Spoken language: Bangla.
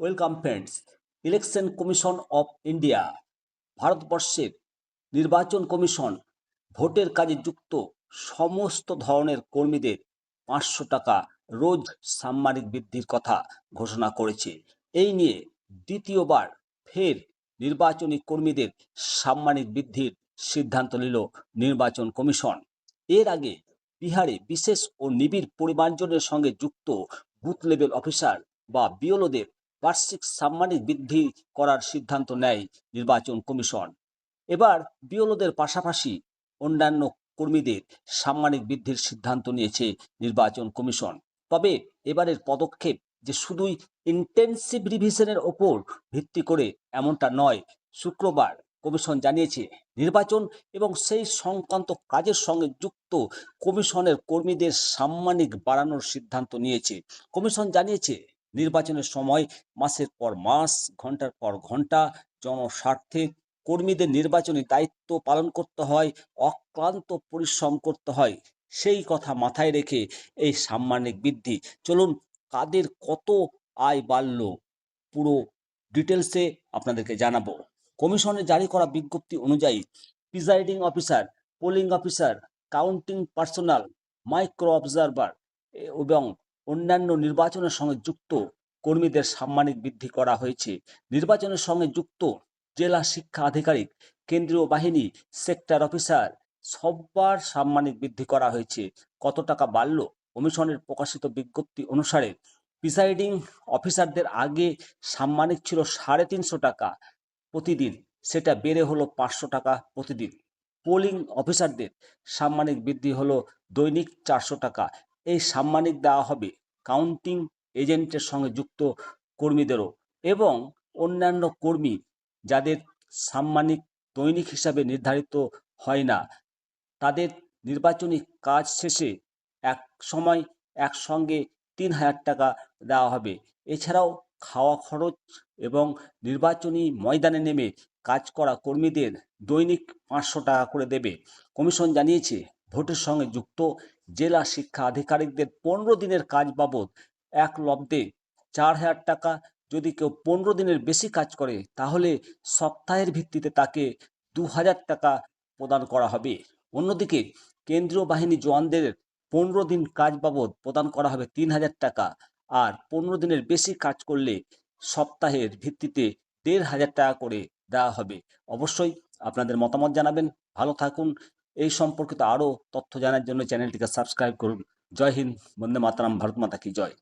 Welcome friends, election commission of India, ভারতবর্ষের নির্বাচন কমিশন, ভোটের কাজে যুক্ত সমস্ত ধরনের কর্মীদের পাঁচশো টাকা রোজ সাম্মানিক বৃদ্ধির কথা ঘোষণা করেছে। এই নিয়ে দ্বিতীয়বার ফের নির্বাচনী কর্মীদের সাম্মানিক বৃদ্ধির সিদ্ধান্ত নিল নির্বাচন কমিশন। এর আগে বিহারে বিশেষ ও নিবিড় পরিমার্জনের সঙ্গে যুক্ত বুথ লেভেল অফিসার বা বিওলোদের বার্ষিক সাম্মানিক বৃদ্ধি করার সিদ্ধান্ত নেয় নির্বাচন কমিশন। এবার বিওলোদের পাশাপাশি অন্যান্য কর্মীদের সাম্মানিক বৃদ্ধির সিদ্ধান্ত নিয়েছে নির্বাচন কমিশন। তবে এবারের পদক্ষেপ যে শুধুই ইন্টেন্সিভ রিভিশনের ওপর ভিত্তি করে এমনটা নয়, শুক্রবার কমিশন জানিয়েছে নির্বাচন এবং সেই সংক্রান্ত কাজের সঙ্গে যুক্ত কমিশনের কর্মীদের সাম্মানিক বাড়ানোর সিদ্ধান্ত নিয়েছে। কমিশন জানিয়েছে নির্বাচনের সময় মাসের পর মাস, ঘণ্টার পর ঘণ্টা জনস্বার্থে কর্মীদের নির্বাচনী দায়িত্ব পালন করতে হয়, অক্লান্ত পরিশ্রম করতে হয়। সেই কথা মাথায় রেখে এই সাম্মানিক বৃদ্ধি। চলুন কাদের কত আয় বাড়ল পুরো ডিটেলসে আপনাদেরকে জানাব। কমিশনের জারি করা বিজ্ঞপ্তি অনুযায়ী presiding officer, polling officer, counting personnel, micro observer এবং অন্যান্য নির্বাচনের সঙ্গে যুক্ত কর্মীদের সাম্মানিক বৃদ্ধি করা হয়েছে। নির্বাচনের সঙ্গে যুক্ত জেলা শিক্ষা আধিকারিক, কেন্দ্রীয় বাহিনী, সেক্টর অফিসার সবার সাম্মানিক বৃদ্ধি করা হয়েছে। কত টাকা বাড়ল? কমিশনের প্রকাশিত বিজ্ঞপ্তি অনুসারে প্রিসাইডিং অফিসারদের আগে সাম্মানিক ছিল সাড়ে তিনশো টাকা প্রতিদিন, সেটা বেড়ে হলো পাঁচশো টাকা প্রতিদিন। পোলিং অফিসারদের সাম্মানিক বৃদ্ধি হলো দৈনিক চারশো টাকা। এই সাম্মানিক দেওয়া হবে কাউন্টিং এজেন্টের সঙ্গে যুক্ত কর্মীদেরও এবং অন্যান্য কর্মী যাদের সাম্মানিক দৈনিক হিসাবে নির্ধারিত হয় না। তাদের নির্বাচনী কাজ শেষে এক সময় একসঙ্গে তিন হাজার টাকা দেওয়া হবে। এছাড়াও খাওয়া খরচ এবং নির্বাচনী ময়দানে নেমে কাজ করা কর্মীদের দৈনিক পাঁচশো টাকা করে দেবে। কমিশন জানিয়েছে ভোটের সঙ্গে যুক্ত জেলা শিক্ষা আধিকারিকদের পনেরো দিনের কাজ বাবদ এক লব্ধে চার হাজার টাকা যদি কেউ পনেরো দিনের বেশি কাজ করে, তাহলে সপ্তাহের ভিত্তিতে তাকে দু হাজার টাকা প্রদান করা হবে। অন্যদিকে কেন্দ্রীয় বাহিনী জওয়ানদের পনেরো দিন কাজ বাবদ প্রদান করা হবে তিন হাজার টাকা, আর পনেরো দিনের বেশি কাজ করলে সপ্তাহের ভিত্তিতে দেড় হাজার টাকা করে দেওয়া হবে। অবশ্যই আপনাদের মতামত জানাবেন। ভালো থাকুন এই সম্পর্কিত আরও তথ্য জানার জন্য চ্যানেলটিকে সাবস্ক্রাইব করুন। জয় হিন্দ, বন্দে মাতারাম, ভারত মাতা কি জয়।